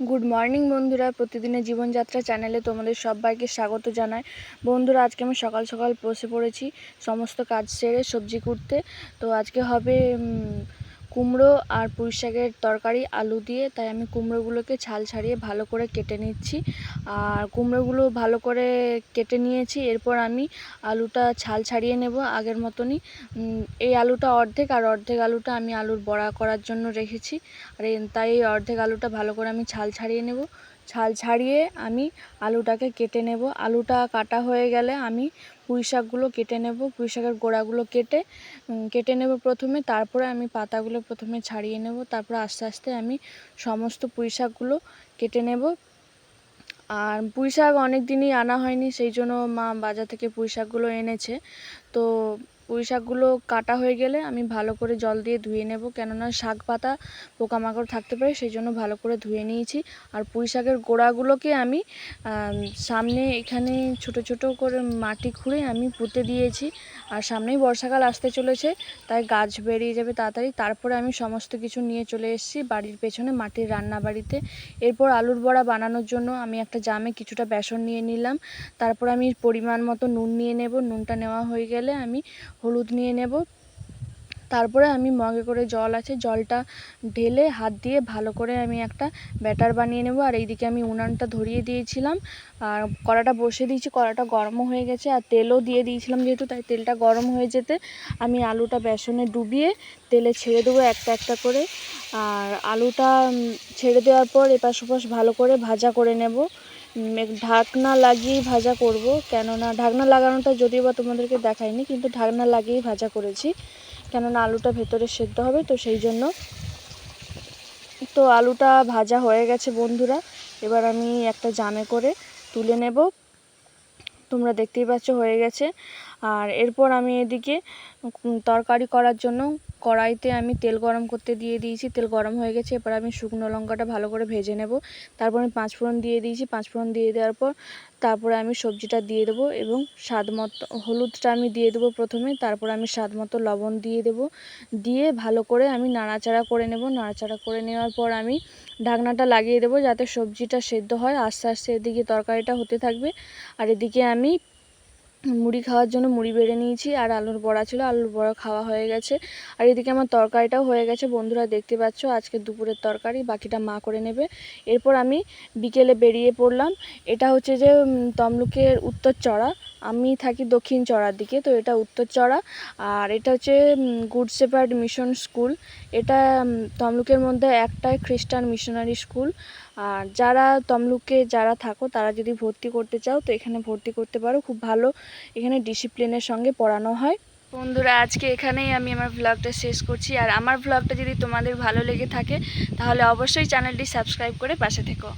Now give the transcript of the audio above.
Good morning বন্ধুরা। প্রতিদিনের জীবনযাত্রা চ্যানেলে তোমাদের সবাইকে স্বাগত জানাই। বন্ধুরা, আজকে আমি সকাল সকাল বসে পড়েছি, সমস্ত কাজ সেরে সবজি কুটতে। তো আজকে হবে কুমড়ো আর পুঁই শাকের তরকারি, আলু দিয়ে। তাই আমি কুমড়োগুলোকে ছাল ছাড়িয়ে ভালো করে কেটে নিচ্ছি। আর কুমড়োগুলো ভালো করে কেটে নিয়েছি। এরপর আমি আলুটা ছাল ছাড়িয়ে নেব আগের মতনই। এই আলুটা অর্ধেক আর অর্ধেক আলুটা আমি আলুর বড়া করার জন্য রেখেছি। আর তাই এই অর্ধেক আলুটা ভালো করে আমি ছাল ছাড়িয়ে নেব। ছাল ছাড়িয়ে আমি আলুটাকে কেটে নেব। আলুটা কাটা হয়ে গেলে আমি পুঁই শাকগুলো কেটে নেব, পুঁই শাকের গোড়াগুলো কেটে কেটে নেব প্রথমে, তারপরে আমি পাতাগুলো প্রথমে ছাড়িয়ে নেব, তারপর আস্তে আস্তে আমি সমস্ত পুঁই শাকগুলো কেটে নেব। আর পুঁই শাক অনেক দিনই আনা হয়নি, সেই জন্য মা বাজার থেকে পুঁই শাকগুলো এনেছে। তো পুঁই শাকগুলো কাটা হয়ে গেলে আমি ভালো করে জল দিয়ে ধুয়ে নেব। কেননা শাক পাতা পোকামাকড় থাকতে পারে, সেই জন্য ভালো করে ধুয়ে নিয়েছি। আর পুঁই শাকের গোড়াগুলোকে আমি সামনে এখানে ছোট ছোট করে মাটি খুঁড়ে আমি পুঁতে দিয়েছি। আর সামনেই বর্ষাকাল আসতে চলেছে, তাই গাছ বেরিয়ে যাবে তাড়াতাড়ি। তারপরে আমি সমস্ত কিছু নিয়ে চলে এসেছি বাড়ির পেছনে মাটির রান্না বাড়িতে এরপর আলুর বড়া বানানোর জন্য আমি একটা জামে কিছুটা বেসন নিয়ে নিলাম। তারপর আমি পরিমাণ মতো নুন নিয়ে নেব। নুনটা নেওয়া হয়ে গেলে আমি হলুদ নিয়ে নেব। তারপরে আমি মগে করে জল আছে, জলটা ঢেলে হাত দিয়ে ভালো করে আমি একটা ব্যাটার বানিয়ে নেব। আর এইদিকে আমি উনানটা ধরিয়ে দিয়েছিলাম। আর কড়াটা বসিয়ে দিয়েছি, কড়াটা গরমও হয়ে গেছে আর তেলও দিয়ে দিয়েছিলাম যেহেতু, তাই তেলটা গরম হয়ে যেতে আমি আলুটা বেসনে ডুবিয়ে তেলে ছেড়ে দেবো একটা একটা করে। আর আলুটা ছেড়ে দেওয়ার পর এপাশ ওপাশ ভালো করে ভাজা করে নেব। ঢাকনা লাগিয়েই ভাজা করব। কেননা ঢাকনা লাগানোটা যদিও বা তোমাদেরকে দেখাইনি, কিন্তু ঢাকনা লাগিয়েই ভাজা করেছি। কেননা আলুটা ভেতরে সেদ্ধ হবে, তো সেই জন্য। তো আলুটা ভাজা হয়ে গেছে বন্ধুরা। এবার আমি একটা জামে করে তুলে নেব। তোমরা দেখতেই পাচ্ছ হয়ে গেছে। আর এরপর আমি এদিকে তরকারি করার জন্য কড়াইতে আমি তেল গরম করতে দিয়ে দিয়েছি, তেল গরম হয়ে গেছে, এবার আমি শুকনো লঙ্কাটা ভালো করে ভেজে নেব। তারপর আমি পাঁচফোড়ন দিয়ে দিয়েছি পাঁচফোড়ন দিয়ে দেওয়ার পর তারপরে আমি সবজিটা দিয়ে দেবো এবং স্বাদ মতো, হলুদটা আমি দিয়ে দেবো প্রথমে, তারপর আমি স্বাদ মতো লবণ দিয়ে দেবো। দিয়ে ভালো করে আমি নাড়াচাড়া করে নেব, নাড়াচাড়া করে নেওয়ার পর আমি ঢাকনাটা লাগিয়ে দেবো যাতে সবজিটা সেদ্ধ হয়, আস্তে আস্তে এদিকে তরকারিটা হতে থাকবে। আর এদিকে আমি মুড়ি খাওয়ার জন্য মুড়ি বেড়ে নিয়েছি আর আলুর বড়া ছিল, আলুর বড়া খাওয়া হয়ে গেছে। আর এদিকে আমার তরকারিটাও হয়ে গেছে। বন্ধুরা দেখতে পাচ্ছ, আজকে দুপুরের তরকারি, বাকিটা মা করে নেবে। এরপর আমি বিকেলে বেরিয়ে পড়লাম। এটা হচ্ছে যে তমলুকের উত্তর চড়া। আমি থাকি দক্ষিণ চড়ার দিকে, তো এটা উত্তর চড়া। আর এটা হচ্ছে গুড সেপার্ড মিশন স্কুল। এটা তমলুকের মধ্যে একটাই খ্রিস্টান মিশনারি স্কুল। আর যারা তমলুকে যারা থাকো, তারা যদি ভর্তি করতে চাও, তো এখানে ভর্তি করতে পারো। খুব ভালো এখানে ডিসিপ্লিনের সঙ্গে পড়ানো হয়। বন্ধুরা, আজকে এখানেই আমি আমার ভ্লগটা শেষ করছি। আর আমার ভ্লগটা যদি তোমাদের ভালো লেগে থাকে, তাহলে অবশ্যই চ্যানেলটি সাবস্ক্রাইব করে পাশে থেকো।